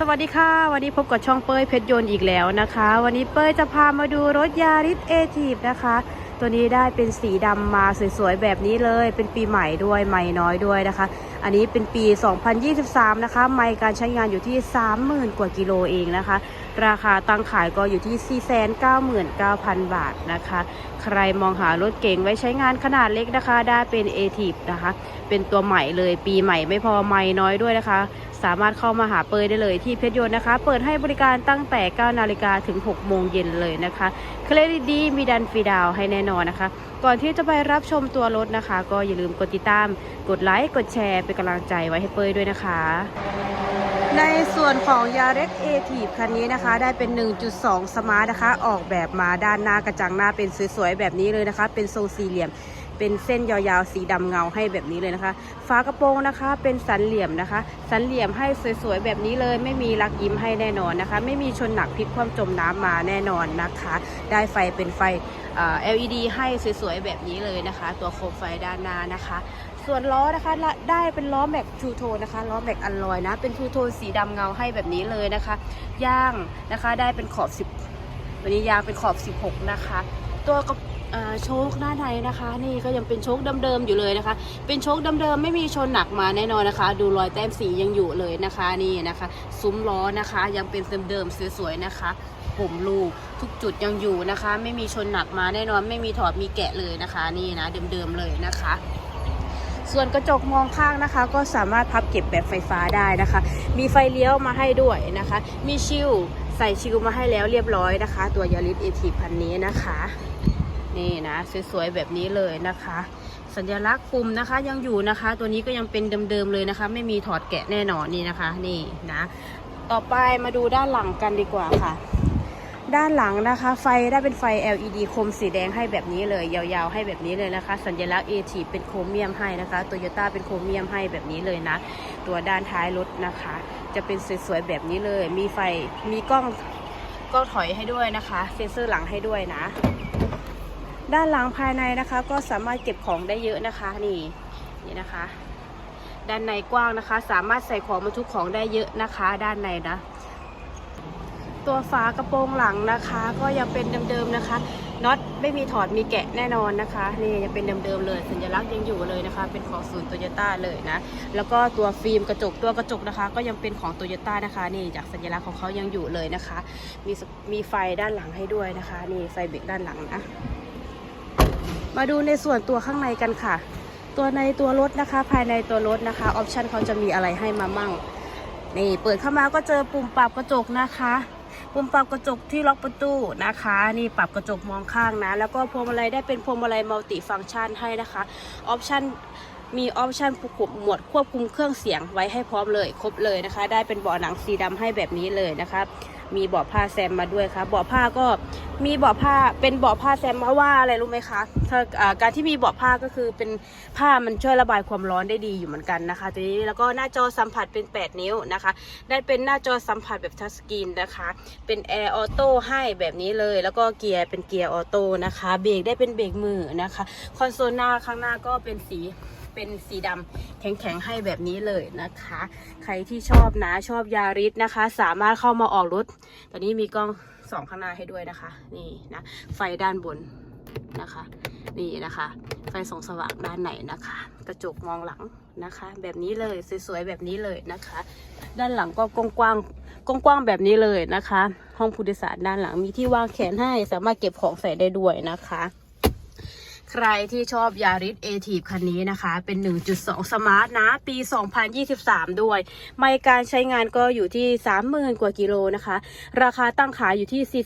สวัสดีค่ะ วันนี้พบกับช่องเป้ยเพชรยนต์อีกแล้วนะคะ วันนี้เป้ยจะพามาดูรถยาริสเอทีฟนะคะ ตัวนี้ได้เป็นสีดำมาสวยๆแบบนี้เลย เป็นปีใหม่ด้วยใหม่น้อยด้วยนะคะ อันนี้เป็นปี 2023 นะคะ ไม่การใช้งานอยู่ที่ 30,000 กว่ากิโลเองนะคะ ราคาตั้งขายก็อยู่ที่ 499,000 บาทนะคะ ใครมองหารถเก๋งไว้ใช้งานขนาดเล็กนะคะ ได้เป็น a t i v นะคะ เป็นตัวใหม่เลยปีใหม่ไม่พอใหม่น้อยด้วยนะคะ สามารถเข้ามาหาเปยได้เลยที่เพชรยนต์นะคะ เปิดให้บริการตั้งแต่ 9 นาฬิกาถึง 6 โมงเย็นเลยนะคะเครดิตดีมีดันฟรีดาวให้แน่นอนนะคะ ก่อนที่จะไปรับชมตัวรถนะคะ ก็อย่าลืมกดติดตาม กดไลค์กดแชร์เป็นกำลังใจไว้ให้เปยด้วยนะคะ ในส่วนของยาเร็กเอทีฟคันนี้นะคะ ได้เป็น 1.2 สมาร์ทนะคะ ออกแบบมาด้านหน้ากระจังหน้าเป็นสวยๆ แบบนี้เลยนะคะ เป็นทรงสี่เหลี่ยม เป็นเส้นยาวๆ สีดำเงาให้แบบนี้เลยนะคะฝากระโปรงนะคะ เป็นสันเหลี่ยมนะคะ สันเหลี่ยมให้สวยๆ แบบนี้เลย ไม่มีรักยิ้มให้แน่นอนนะคะ ไม่มีชนหนักพลิกคว่ำจมน้ำมาแน่นอนนะคะ ได้ไฟเป็นไฟ LED ให้สวยๆ แบบนี้เลยนะคะ ตัวโคมไฟด้านหน้านะคะ ส่วนล้อนะคะได้เป็นล้อแม็กทูโทนนะคะล้อแม็กอัลลอยนะ เป็นทูโทนสีดำเงาให้แบบนี้เลยนะคะย่างนะคะได้เป็นขอบ 10 วันนี้ยางเป็นขอบ 16 นะคะ ตัวกับโชคหน้าในนะคะ นี่ก็ยังเป็นโชคเดิมๆอยู่เลยนะคะ เป็นโชคเดิมๆไม่มีชนหนักมาแน่นอนนะคะ ดูรอยแต้มสียังอยู่เลยนะคะนี่นะคะ ซุ้มล้อนะคะ ยังเป็นเดิมๆสวยๆนะคะผมลูกทุกจุดยังอยู่นะคะ ไม่มีชนหนักมาแน่นอนไม่มีถอดมีแกะเลยนะคะ นี่นะเดิมๆเลยนะคะ ส่วนกระจกมองข้างนะคะ ก็สามารถพับเก็บแบบไฟฟ้าได้นะคะ มีไฟเลี้ยวมาให้ด้วยนะคะ มีชิลใส่ชิลมาให้แล้วเรียบร้อยนะคะ ตัวยาริสเอทีพันนี้นะคะ นี่นะสวยๆแบบนี้เลยนะคะ สัญลักษณ์คุมนะคะยังอยู่นะคะ ตัวนี้ก็ยังเป็นเดิมๆเลยนะคะ ไม่มีถอดแกะแน่นอนนี่นะคะ นี่นะ ต่อไปมาดูด้านหลังกันดีกว่าค่ะ ด้านหลังนะคะ ไฟได้เป็นไฟ LED คมสีแดงให้แบบนี้เลย ยาวๆ ให้แบบนี้เลยนะคะ สัญลักษณ์ AT เป็นโครเมียมให้นะคะโตโยต้าเป็นโครเมียมให้แบบนี้เลยนะ ตัวด้านท้ายรถนะคะ จะเป็นสวยๆ แบบนี้เลย มีไฟมีกล้องกล้องถอยให้ด้วยนะคะ เซ็นเซอร์หลังให้ด้วยนะ ด้านหลังภายในนะคะ ก็สามารถเก็บของได้เยอะนะคะนี่นี่นะคะ ด้านในกว้างนะคะ สามารถใส่ของบรรทุกของได้เยอะนะคะ ด้านในนะ ตัวฝากระโปรงหลังนะคะ ก็ยังเป็นเดิมๆนะคะน็อตไม่มีถอดมีแกะแน่นอนนะคะ นี่ยังเป็นเดิมๆเลย สัญลักษณ์ยังอยู่เลยนะคะ เป็นของศูนย์โตโยต้าเลยนะ แล้วก็ตัวฟิล์มกระจกตัวกระจกนะคะ ก็ยังเป็นของโตโยต้านะคะ นี่จากสัญลักษณ์ของเขายังอยู่เลยนะคะ มีมีไฟด้านหลังให้ด้วยนะคะ นี่ไฟเบรกด้านหลังนะมาดูในส่วนตัวข้างในกันค่ะ ตัวในตัวรถนะคะ ภายในตัวรถนะคะออปชันเขาจะมีอะไรให้มามั่งนี่เปิดเข้ามาก็เจอปุ่มปรับกระจกนะคะ ปุ่มปรับกระจกที่ล็อกประตูนะคะ นี่ปรับกระจกมองข้างนะ แล้วก็พวงมาลัยได้เป็นพวงมาลัยมัลติฟังก์ชันให้นะคะออปชันมีออปชันควบคุมหมวดควบคุมเครื่องเสียงไว้ให้พร้อมเลย ครบเลยนะคะ ได้เป็นเบาะหนังสีดำให้แบบนี้เลยนะคะ มีเบาะผ้าแซมมาด้วยค่ะเบาะผ้าก็มีเบาะผ้าเป็นเบาะผ้าแซมมาว่าอะไรรู้ไหมคะถ้าอ่าการที่มีเบาะผ้าก็คือเป็นผ้ามันช่วยระบายความร้อนได้ดีอยู่เหมือนกันนะคะตัวนี้แล้วก็หน้าจอสัมผัสเป็น 8 นิ้วนะคะ ได้เป็นหน้าจอสัมผัสแบบทัชสกรีนนะคะ เป็นแอร์ออโต้ให้แบบนี้เลย แล้วก็เกียร์เป็นเกียร์ออโต้นะคะเบรกได้เป็นเบรกมือนะคะ คอนโซลหน้าข้างหน้าก็เป็นสี เป็นสีดำแข็งๆให้แบบนี้เลยนะคะ ใครที่ชอบนะชอบยาริสนะคะ สามารถเข้ามาออกรถ ตอนนี้มีกล้องสองข้างหน้าให้ด้วยนะคะ นี่นะ ไฟด้านบนนะคะ นี่นะคะ ไฟส่องสว่างด้านไหนนะคะ กระจกมองหลังนะคะ แบบนี้เลยสวยๆแบบนี้เลยนะคะ ด้านหลังก็กว้างๆกว้างๆแบบนี้เลยนะคะ ห้องผู้โดยสารด้านหลังมีที่วางแขนให้สามารถเก็บของใส่ได้ด้วยนะคะ ใครที่ชอบยาริสเอทีฟคันนี้นะคะ เป็น 1.2 สมาร์ทนะ ปี 2023 ด้วย ไม่การใช้งานก็อยู่ที่ 30,000 กว่ากิโลนะคะ ราคาตั้งขายอยู่ที่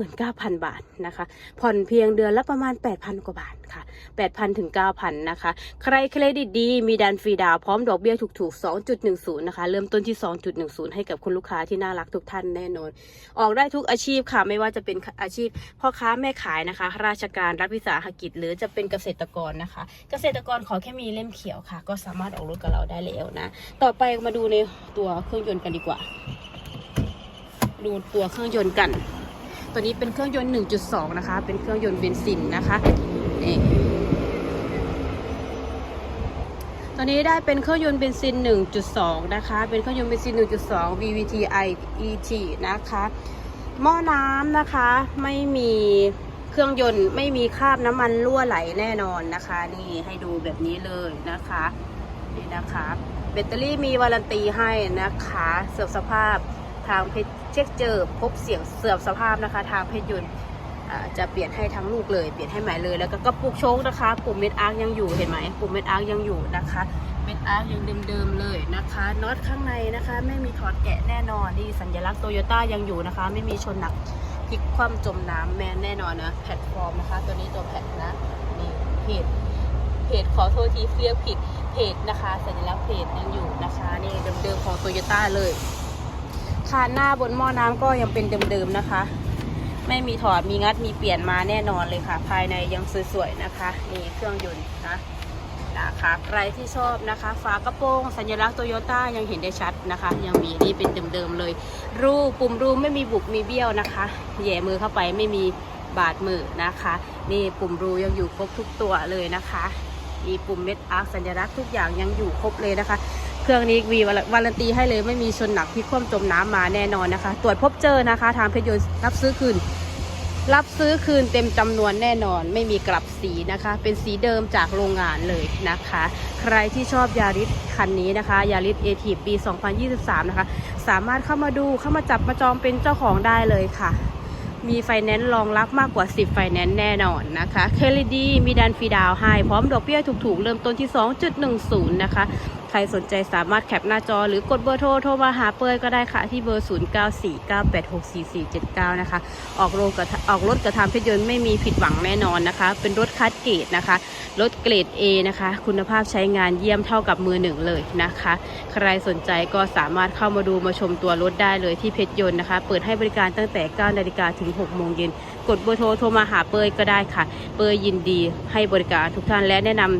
499,000 บาทนะคะ ผ่อนเพียงเดือนละประมาณ 8,000 กว่าบาทค่ะ 8,000 ถึง 9,000 นะคะ ใครเครดิตดี มีดันฟรีดาวพร้อมดอกเบี้ยถูกๆ 2.10 นะคะ เริ่มต้นที่ 2.10 ให้กับคุณลูกค้าที่น่ารักทุกท่านแน่นอน ออกได้ทุกอาชีพค่ะ ไม่ว่าจะเป็นอาชีพพ่อค้าแม่ขายนะคะ ราชการรัฐวิสาหกิจหรือจะเป็นเกษตรกรนะคะ เกษตรกรขอแค่มีเล่มเขียวค่ะ ก็สามารถออกรถกับเราได้แล้วนะ ต่อไปมาดูในตัวเครื่องยนต์กันดีกว่า ดูตัวเครื่องยนต์กัน ตัวนี้เป็นเครื่องยนต์ 1.2 นะคะ เป็นเครื่องยนต์เบนซินนะคะนี่ตัวตัวนี้ได้เป็นเครื่องยนต์เบนซิน 1.2 นะคะ เป็นเครื่องยนต์เบนซิน 1.2 VVTi ET นะคะ หม้อน้ำนะคะ ไม่มี เครื่องยนต์ไม่มีคราบน้ำมันรั่วไหลแน่นอนนะคะ นี่ให้ดูแบบนี้เลยนะคะนี่นะคะแบตเตอรี่มีวารันตีให้นะคะเสื่อมสภาพทางเพชรเช็คเจอพบเสียงเสื่อมสภาพนะคะ ทางเพชรยนต์จะเปลี่ยนให้ทั้งลูกเลยเปลี่ยนให้ใหม่เลยแล้วก็กระปุกโชคนะคะปุ่มเม็ดอาร์ยังอยู่เห็นไหมปุ่มเม็ดอาร์ยังอยู่นะคะเม็ดอาร์ยังเดิมๆเลยนะคะน็อตข้างในนะคะ ไม่มีถอดแกะแน่นอนนี่สัญลักษณ์โตโยต้ายังอยู่นะคะ ไม่มีชนหนัก พลิกคว่ำจมน้ำแมนแน่นอนนะแพลตฟอร์มนะคะ ตัวนี้ตัวแพลตนะนี่เพจเพจขอโทษทีเรียกผิดเพจนะคะสัญลักษณ์เพจยังอยู่นะคะ นี่เดิมๆของโตโยต้าเลยคานหน้าบนหม้อน้ำก็ยังเป็นเดิมๆนะคะ ไม่มีถอดมีงัดมีเปลี่ยนมาแน่นอนเลยค่ะ ภายในยังสวยๆนะคะ นี่เครื่องยนต์นะ นะคะ ใครที่ชอบนะคะ ฝากระโปรงสัญลักษณ์โตโยต้ายังเห็นได้ชัดนะคะ ยังมีนี่เป็นเดิมๆเลย รูปุ่มรูไม่มีบุบมีเบี้ยวนะคะ แย่มือเข้าไปไม่มีบาดมือนะคะ นี่ปุ่มรูยังอยู่ครบทุกตัวเลยนะคะมีปุ่มเม็ดอาร์คสัญลักษณ์ทุกอย่างยังอยู่ครบเลยนะคะ เครื่องนี้วีวารันตีให้เลยไม่มีชนหนักที่คว่ำจมน้ำมาแน่นอนนะคะ ตรวจพบเจอนะคะ ทางเพชรยนต์รับซื้อคืน รับซื้อคืนเต็มจำนวนแน่นอน ไม่มีกลับสีนะคะ เป็นสีเดิมจากโรงงานเลยนะคะ ใครที่ชอบยาริสคันนี้นะคะยาริสเอทีปี 2023 นะคะ สามารถเข้ามาดูเข้ามาจับมาจองเป็นเจ้าของได้เลยค่ะ มีไฟแนนซ์รองรับมากกว่า 10 ไฟแนนซ์แน่นอนนะคะเคลดีมีดันฟรีดาวให้พร้อมดอกเบี้ยถูกๆ เริ่มต้นที่ 2.10 นะคะ ใครสนใจสามารถแคปหน้าจอหรือกดเบอร์โทรโทรมาหาเปยก็ได้ค่ะ ที่เบอร์ 0949864479 นะคะ ออกโรงกับออกรถกระทำเพชรยนต์ไม่มีผิดหวังแน่นอนนะคะ เป็นรถคัดเกรดนะคะ รถเกรด A นะคะ คุณภาพใช้งานเยี่ยมเท่ากับมือหนึ่งเลยนะคะ ใครสนใจก็สามารถเข้ามาดูมาชมตัวรถได้เลยที่เพชรยนต์นะคะ เปิดให้บริการตั้งแต่9นาฬิกาถึง6โมงเย็นกดเบอร์โทรโทรมาหาเปยก็ได้ค่ะ เปยยินดีให้บริการทุกท่านและแนะนำ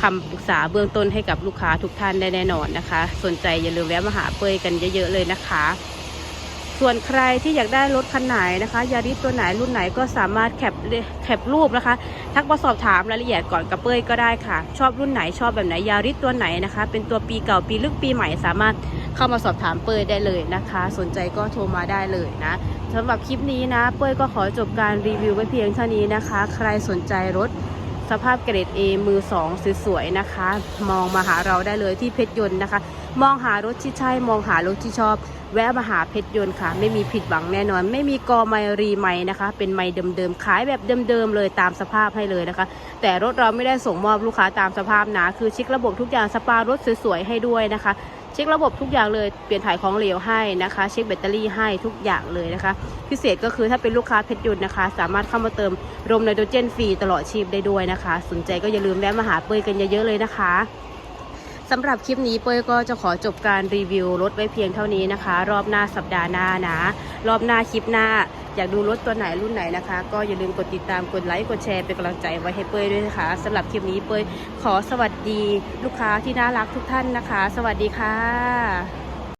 คำปรึกษาเบื้องต้นให้กับลูกค้าทุกท่านได้แน่นอนนะคะ สนใจอย่าลืมแวะมาหาเปยกันเยอะๆเลยนะคะ ส่วนใครที่อยากได้รถคันไหนนะคะ ยาริสตัวไหนรุ่นไหนก็สามารถแคปแคปรูปนะคะ ทักมาสอบถามรายละเอียดก่อนกับเปยก็ได้ค่ะ ชอบรุ่นไหนชอบแบบไหนยาริสตัวไหนนะคะ เป็นตัวปีเก่าปีลึกปีใหม่สามารถเข้ามาสอบถามเปยได้เลยนะคะ สนใจก็โทรมาได้เลยนะสำหรับคลิปนี้นะ เปยก็ขอจบการรีวิวไว้เพียงเท่านี้นะคะ ใครสนใจรถ สภาพเกรด A มือ2สวยๆนะคะ มองมาหาเราได้เลยที่เพชรยนต์นะคะ มองหารถที่ใช่มองหารถที่ชอบ แวะมาหาเพชรยนต์ค่ะ ไม่มีผิดหวังแน่นอน ไม่มีกอไมรีไมนะคะ เป็นไมเดิมๆขายแบบเดิมๆเลยตามสภาพให้เลยนะคะ แต่รถเราไม่ได้ส่งมอบลูกค้าตามสภาพนะคือเช็คระบบทุกอย่างสปารถสวยๆให้ด้วยนะคะ เช็คระบบทุกอย่างเลยเปลี่ยนถ่ายของเหลวให้นะคะ เช็คแบตเตอรี่ให้ทุกอย่างเลยนะคะ พิเศษก็คือถ้าเป็นลูกค้าเพชรยนต์นะคะ สามารถเข้ามาเติมรมไนโตรเจนฟรีตลอดชีพได้ด้วยนะคะ สนใจก็อย่าลืมแวะมาหาเปยกันเยอะๆเลยนะคะสำหรับคลิปนี้เปยก็จะขอจบการรีวิวรถไว้เพียงเท่านี้นะคะ รอบหน้าสัปดาห์หน้านะ รอบหน้าคลิปหน้า อยากดูรถตัวไหนรุ่นไหนนะคะ ก็อย่าลืมกดติดตามกดไลค์กดแชร์เป็นกำลังใจไว้ให้เป้ยด้วยนะคะสำหรับคลิปนี้เป้ยขอสวัสดีลูกค้าที่น่ารักทุกท่านนะคะ สวัสดีค่ะ